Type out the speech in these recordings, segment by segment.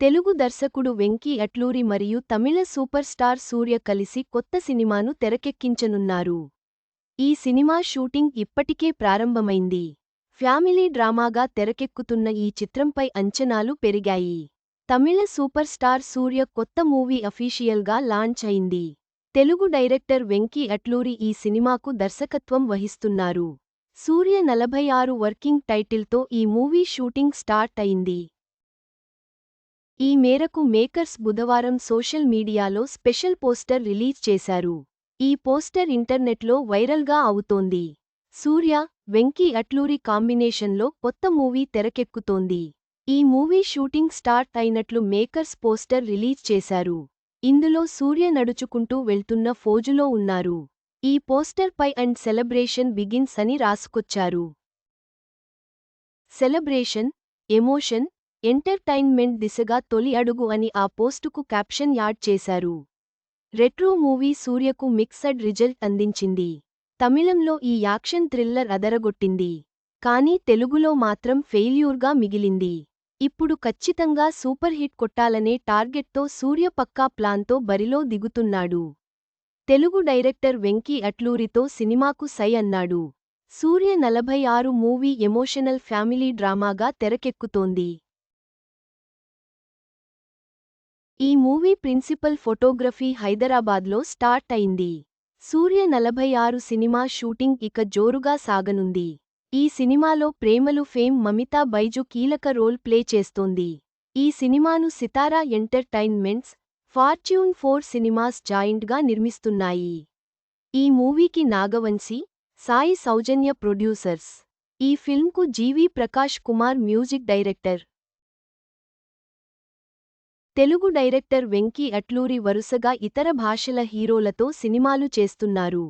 తెలుగు దర్శకుడు వెంకీ అట్లూరి మరియు తమిళ super star సూర్య కలిసి కొత్త సినిమాను తెరకెక్కించనున్నారు. ఈ సినిమా షూటింగ్ ఇప్పటికే ప్రారంభమైంది. ఫ్యామిలీ డ్రామాగా తెరకెక్కుతున్న ఈ చిత్రంపై అంచనాలు పెరిగాయి. తమిళ సూపర్ స్టార్ సూర్య కొత్త మూవీ అఫీషియల్గా లాంచ్ అయింది. తెలుగు డైరెక్టర్ వెంకీ అట్లూరి ఈ సినిమాకు దర్శకత్వం వహిస్తున్నారు. సూర్య నలభై ఆరు వర్కింగ్ టైటిల్తో ఈ మూవీ షూటింగ్ స్టార్ట్ అయింది. ఈ మేరకు మేకర్స్ బుధవారం సోషల్ మీడియాలో స్పెషల్ పోస్టర్ రిలీజ్ చేశారు. ఈ పోస్టర్ ఇంటర్నెట్లో వైరల్గా అవుతోంది. సూర్య వెంకీ అట్లూరి కాంబినేషన్లో కొత్త మూవీ తెరకెక్కుతోంది. ఈ మూవీ షూటింగ్ స్టార్ట్ అయినట్లు మేకర్స్ పోస్టర్ రిలీజ్ చేశారు. ఇందులో సూర్య నడుచుకుంటూ వెళ్తున్న ఫోజులో ఉన్నారు. ఈ పోస్టర్ పై అండ్ సెలబ్రేషన్ బిగిన్స్ అని రాసుకొచ్చారు. సెలబ్రేషన్ ఎమోషన్ ఎంటర్టైన్మెంట్ దిశగా తొలి అడుగు అని ఆ పోస్టుకు క్యాప్షన్ యాడ్ చేశారు. రెట్రో మూవీ సూర్యకు మిక్సడ్ రిజల్ట్ అందించింది. తమిళంలో ఈ యాక్షన్ థ్రిల్లర్ అదరగొట్టింది. కానీ తెలుగులో మాత్రం ఫెయిల్యూర్గా మిగిలింది. ఇప్పుడు ఖచ్చితంగా సూపర్ హిట్ కొట్టాలనే టార్గెట్తో సూర్య పక్కా ప్లాన్తో బరిలో దిగుతున్నాడు. తెలుగు డైరెక్టర్ వెంకీ అట్లూరితో సినిమాకు సై అన్నాడు. సూర్య నలభై ఆరు మూవీ ఎమోషనల్ ఫ్యామిలీ డ్రామాగా తెరకెక్కుతోంది. ఈ మూవీ ప్రిన్సిపల్ ఫోటోగ్రఫీ హైదరాబాద్లో స్టార్ట్ అయింది. సూర్య నలభై ఆరు సినిమా షూటింగ్ ఇక జోరుగా సాగనుంది. ఈ సినిమాలో ప్రేమలు ఫేమ్ మమితా బైజు కీలక రోల్ ప్లే చేస్తోంది. ఈ సినిమాను Sithara entertainments fortune four cinemas జాయింట్గా నిర్మిస్తున్నాయి. ఈ మూవీకి నాగవంశీ సాయి సౌజన్య ప్రొడ్యూసర్స్. ఈ ఫిల్మ్కు GV Prakash Kumar music director. Telugu director Venky Atluri వరుసగా ఇతర భాషల హీరోలతో సినిమాలు చేస్తున్నారు.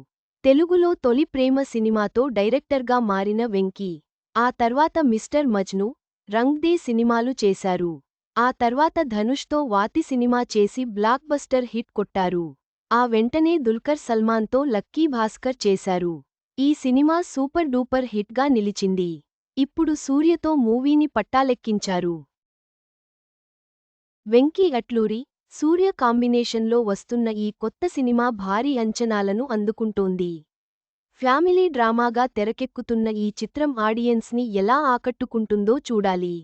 తెలుగులో తొలి ప్రేమ సినిమాతో డైరెక్టర్గా మారిన వెంకీ ఆ తర్వాత మిస్టర్ మజ్ను రంగ్దే సినిమాలు చేశారు. ఆ తర్వాత ధనుష్తో వాతి సినిమా చేసి బ్లాక్బస్టర్ హిట్ కొట్టారు. ఆ వెంటనే దుల్కర్ సల్మాన్తో లక్కీ భాస్కర్ చేశారు. ఈ సినిమా సూపర్ డూపర్ హిట్గా నిలిచింది. ఇప్పుడు సూర్యతో మూవీని పట్టాలెక్కించారు. వెంకీ అట్లూరి సూర్య కాంబినేషన్లో వస్తున్న ఈ కొత్త సినిమా భారీ అంచనాలను అందుకుంటోంది. ఫ్యామిలీ డ్రామాగా తెరకెక్కుతున్న ఈ చిత్రం ఆడియన్స్ని ఎలా ఆకట్టుకుంటుందో చూడాలి.